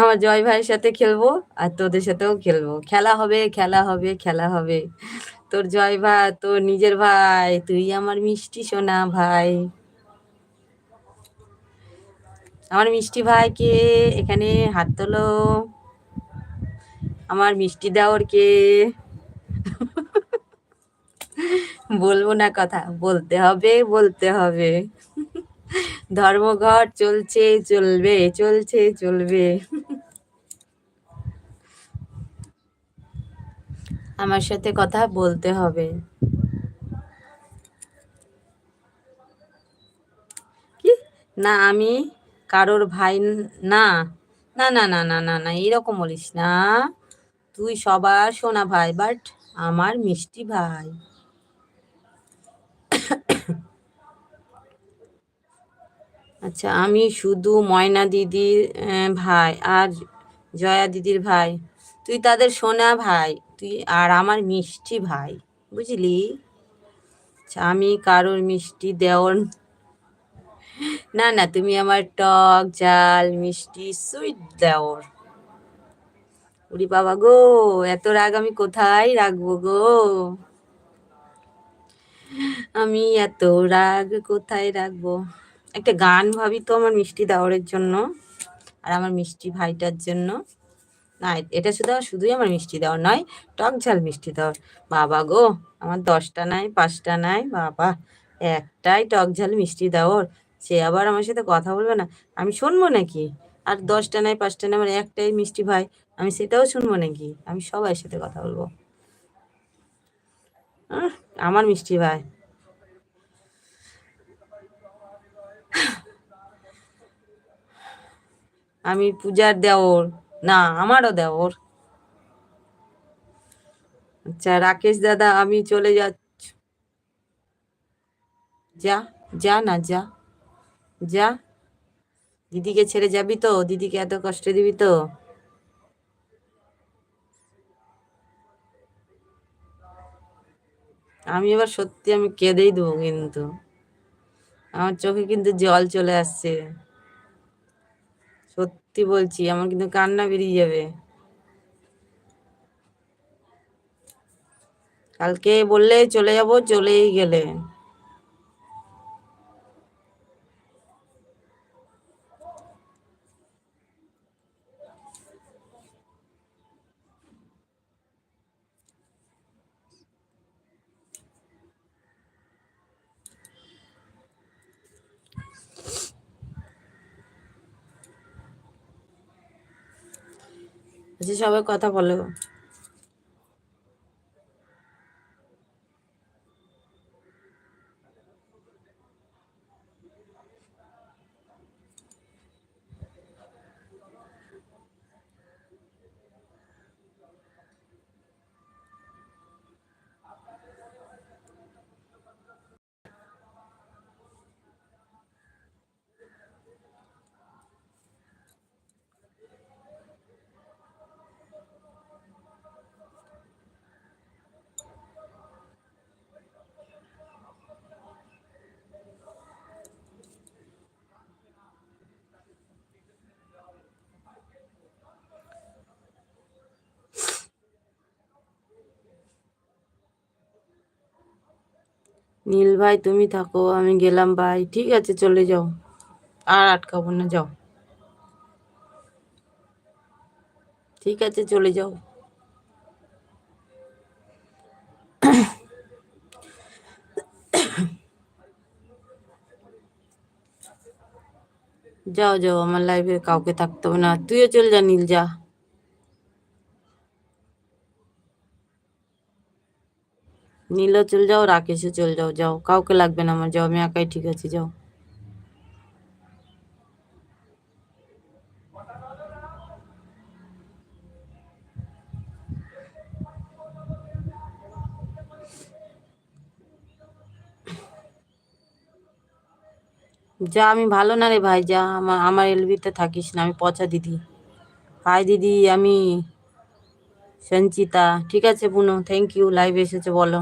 আমার জয় ভাইয়ের সাথে খেলব আর তোদের সাথেও খেলব। খেলা হবে খেলা হবে খেলা হবে। তোর জয় ভাই তোর নিজের ভাই, তুই আমার মিষ্টি সোনা ভাই। আমার মিষ্টি ভাইকে এখানে হাত তোলো। আমার মিষ্টি দেওয়ার কে বলব না কথা, বলতে হবে বলতে হবে। ধর্মঘট চলছে, চলবে চলছে, চলবে। আমার সাথে কথা বলতে হবে। কি? না, আমি কারোর ভাই না না। না না না না না এরকম বলিস না। তুই সবার সোনা ভাই বাট আমার মিষ্টি ভাই। আচ্ছা আমি শুধু ময়না দিদির ভাই আর জয়া দিদির ভাই। তুই তাদের সোনা ভাই, তুই আর আমার মিষ্টি ভাই, বুঝলি? আচ্ছা আমি কারোর মিষ্টি দেওয়ার না না, তুমি আমার টক, জাল, মিষ্টি, সুইট দেওয়ার। উরি বাবা গো, এত রাগ আমি কোথায় রাখব গো? আমি এত রাগ কোথায় রাখব? একটা গান ভাবি তো আমার মিষ্টি দেওয়ারের জন্য, আর আমার মিষ্টি ভাইটার জন্য। না এটা শুধু, শুধুই আমার মিষ্টি দেওয়ার নয় টক ঝাল মিষ্টি দেওয়ার। বাবা গো, আমার দশটা নাই, পাঁচটা নাই, বাবা, একটাই টক ঝাল মিষ্টি দেওয়ার। সে আবার আমার সাথে কথা বলবে না, আমি শুনব নাকি? আর দশটা নাই, পাঁচটা নাই, আমার একটাই মিষ্টি ভাই, আমি সেটাও শুনব নাকি? আমি সবাই সাথে কথা বলব। আমার মিষ্টি ভাই। আমি পূজার দেওর। না, আমারও দেওর। আচ্ছা রাকেশ দাদা, আমি চলে যাচ্ছি, যা যা না, যা যা। দিদিকে ছেড়ে যাবি তো? দিদিকে এত কষ্ট দিবি তো? আমি এবার সত্যি আমি কেঁদেই দেবো কিন্তু। আমার চোখে কিন্তু জল চলে আসছে। সত্যি বলছি আমার কিন্তু কান্না বেরিয়ে যাবে। কালকে বললে চলে যাব চলেই গেলে। আচ্ছা সবাই কথা বলো। নীল ভাই, তুমি থাকো, আমি গেলাম, ভাই। ঠিক আছে, চলে যাও। আর আটকাবো না, যাও। ঠিক আছে, চলে যাও। যাও যাও, আমার লাইফে কাউকে থাকতে হবে না। তুইও চল যা, নীল, যা। নীলও চল যাও, রাকেশও চল যাও যাও। কাউকে লাগবে না আমার, যাও, আমি একাই ঠিক আছে, যাও। যা, আমি ভালো না রে ভাই, যা, আমার আমার এলবিতে থাকিস না, আমি পচা দিদি। হাই দিদি, আমি সঞ্চিতা ঠিক আছে বুনু থ্যাংক ইউ লাইভ এসেছে বলো।